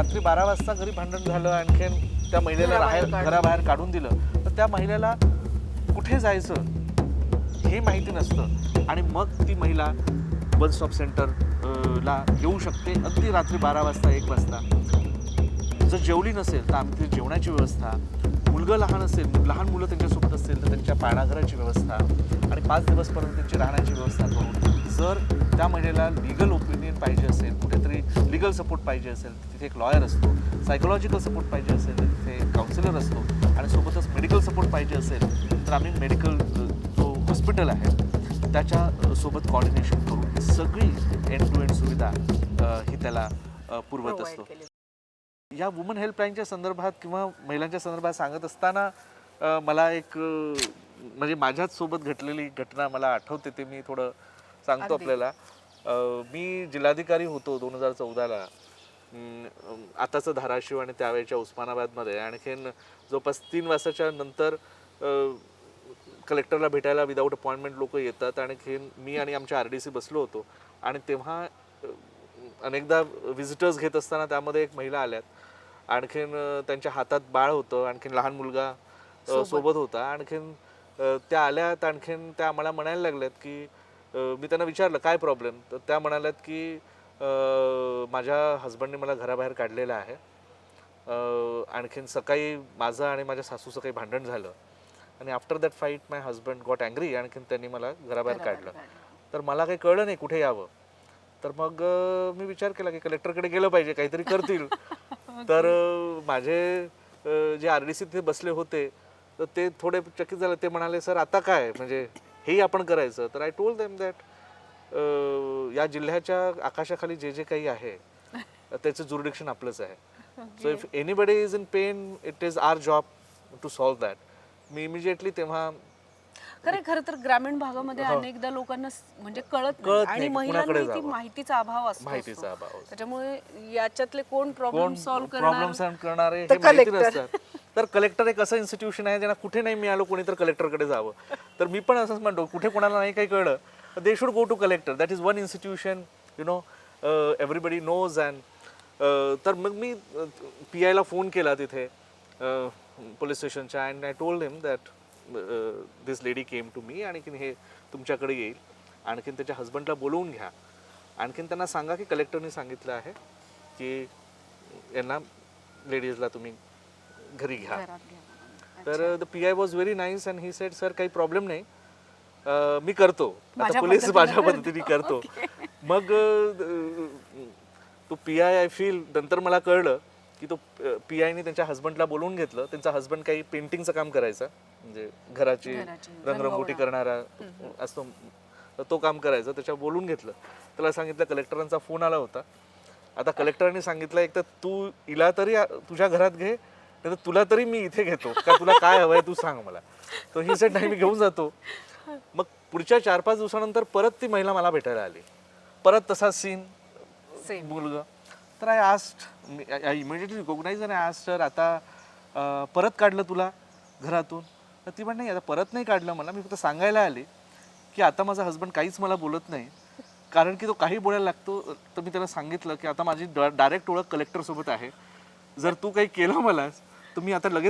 रात्री बारा वाजता घरी भांडण झालं आणखीन त्या महिलेला घराबाहेर राहायला काढलं. घराबाहेर काढून दिलं. तर त्या महिलेला कुठे जायचं हे माहिती नसतं. आणि मग ती महिला वन स्टॉप सेंटर ला येऊ शकते अगदी रात्री बारा वाजता एक वाजता. जर जेवली नसेल तर आमची जेवणाची व्यवस्था मुलगं लहान असेल लहान मुलं त्यांच्यासोबत असतील तर त्यांच्या पाळणाघराची व्यवस्था आणि पाच दिवसपर्यंत त्यांची राहण्याची व्यवस्था करून जर त्या महिलेला लिगल ओपिनियन पाहिजे असेल कुठेतरी लिगल सपोर्ट पाहिजे असेल तर तिथे एक लॉयर असतो सायकोलॉजिकल सपोर्ट पाहिजे असेल तर तिथे काउन्सिलर असतो आणि सोबतच मेडिकल सपोर्ट पाहिजे असेल तर आम्ही मेडिकल जो हॉस्पिटल आहे त्याच्या अ, सोबत कॉर्डिनेशन करून सगळी एंड टू एंड सुविधा ही त्याला पुरवत असतो. या वुमन हेल्पलाईनच्या संदर्भात किंवा महिलांच्या संदर्भात सांगत असताना अ, मला एक अ, म्हणजे माझ्याच सोबत घडलेली घटना मला आठवते ते मी थोडं सांगतो. आपल्याला. अ, मी जिल्हाधिकारी होतो दोन हजार चौदाला. आताचं धाराशिव आणि त्यावेळेच्या उस्मानाबादमध्ये. आणखीन जवळपास तीन वाजताच्या नंतर अ, कलेक्टरला भेटायला विदाऊट अपॉइंटमेंट लोक येतात. आणखीन मी आणि आमच्या आर डी सी बसलो होतो. आणि तेव्हा अ, अनेकदा विजिटर्स घेत असताना त्यामध्ये एक महिला आल्यात. आणखीन त्यांच्या हातात बाळ होतं आणखीन लहान मुलगा सोबत. होता. आणखीन त्या आल्यात आणखीन त्या मला म्हणायला लागल्यात की मी त्यांना विचारलं काय प्रॉब्लेम तर त्या म्हणाल्यात की माझ्या हस्बंडने मला घराबाहेर काढलेलं आहे. आणखीन सकाळी माझं आणि माझ्या सासूचं काही भांडण झालं. आणि after that fight my husband got angry आणखीन त्यांनी मला घराबाहेर काढलं. तर मला काही कळलं नाही कुठे यावं. तर मग मी विचार केला की कलेक्टरकडे गेलं पाहिजे काहीतरी करतील. तर माझे जे आर डी सी तिथे बसले होते तर ते थोडे चकित झाले. ते म्हणाले सर आता काय? म्हणजे हेही आपण करायचं. तर आय टोल्ड देम दॅट या जिल्ह्याच्या आकाशाखाली जे जे काही आहे त्याचं जुरिडिक्शन आपलंच आहे. So if anybody is in pain it is our job to solve that me immediately तेव्हा खरे खरं तर ग्रामीण भागामध्ये अनेकदा लोकांना स- म्हणजे कळत नाही. कळत आणि नाही की महिलांना ती जावं. माहितीचा अभाव असतो माहितीचा अभाव असतो. त्याच्यामुळे याच्यातले कोण प्रॉब्लेम सॉल्व्ह प्रॉब्लेम करणार? सॉल्व्ह करणारे हे माहिती. नसतात. तर कलेक्टर एक असं इन्स्टिट्यूशन आहे ज्यांना कुठे नाही मिळालं कोणी तर कलेक्टरकडे जावं. तर मी पण असंच म्हणतो कुठे कोणाला नाही काही कळलं they should go to collector that is one institution you know everybody knows and तर मग मी पी आयला फोन केला तिथे पोलीस स्टेशनच्या and I told him that this lady came to me आणखीन हे तुमच्याकडे येईल. आणखीन त्याच्या हस्बंडला बोलवून घ्या. आणखीन त्यांना सांगा की कलेक्टरने सांगितलं आहे की यांना लेडीजला तुम्ही घरी घ्या. तर the P I was very nice and he said sir काही प्रॉब्लेम नाही. मी करतो. आता पोलीस माझ्या पद्धतीने करतो. मग तो पी आय आय फील नंतर मला कळलं की तो पी आयने त्यांच्या हस्बंडला बोलवून घेतलं. त्यांचा हस्बंड काही पेंटिंगचं काम करायचा. म्हणजे घराची घराची रंगरंगोटी करणारा असतो तर तो काम करायचा त्याच्या बोलून घेतलं. त्याला सांगितलं कलेक्टरांचा फोन आला होता. आता कलेक्टरांनी सांगितलं एक तर तू हिला तरी आ- तुझ्या घरात घे नाही तर तुला तरी मी इथे घेतो. का तुला काय हवंय तू सांग मला. तो ही सेट नाही मी घेऊन जातो. मग पुढच्या चार पाच दिवसानंतर परत ती महिला मला भेटायला आली. परत तसा सीन. मुलगा. तर I asked I immediately recognise आणि आस्ट सर आता अं, परत काढलं तुला घरातून? तर ती पण नाही आता परत नाही काढलं मला मी फक्त सांगायला आले की आता माझा हस्बंड काहीच मला बोलत नाही. कारण की तो काही बोलायला लागतो तर मी त्याला सांगितलं की आता माझी डायरेक्ट ओळख कलेक्टर सोबत आहे. जर तू काही केलं मलास तर मी आता लगेच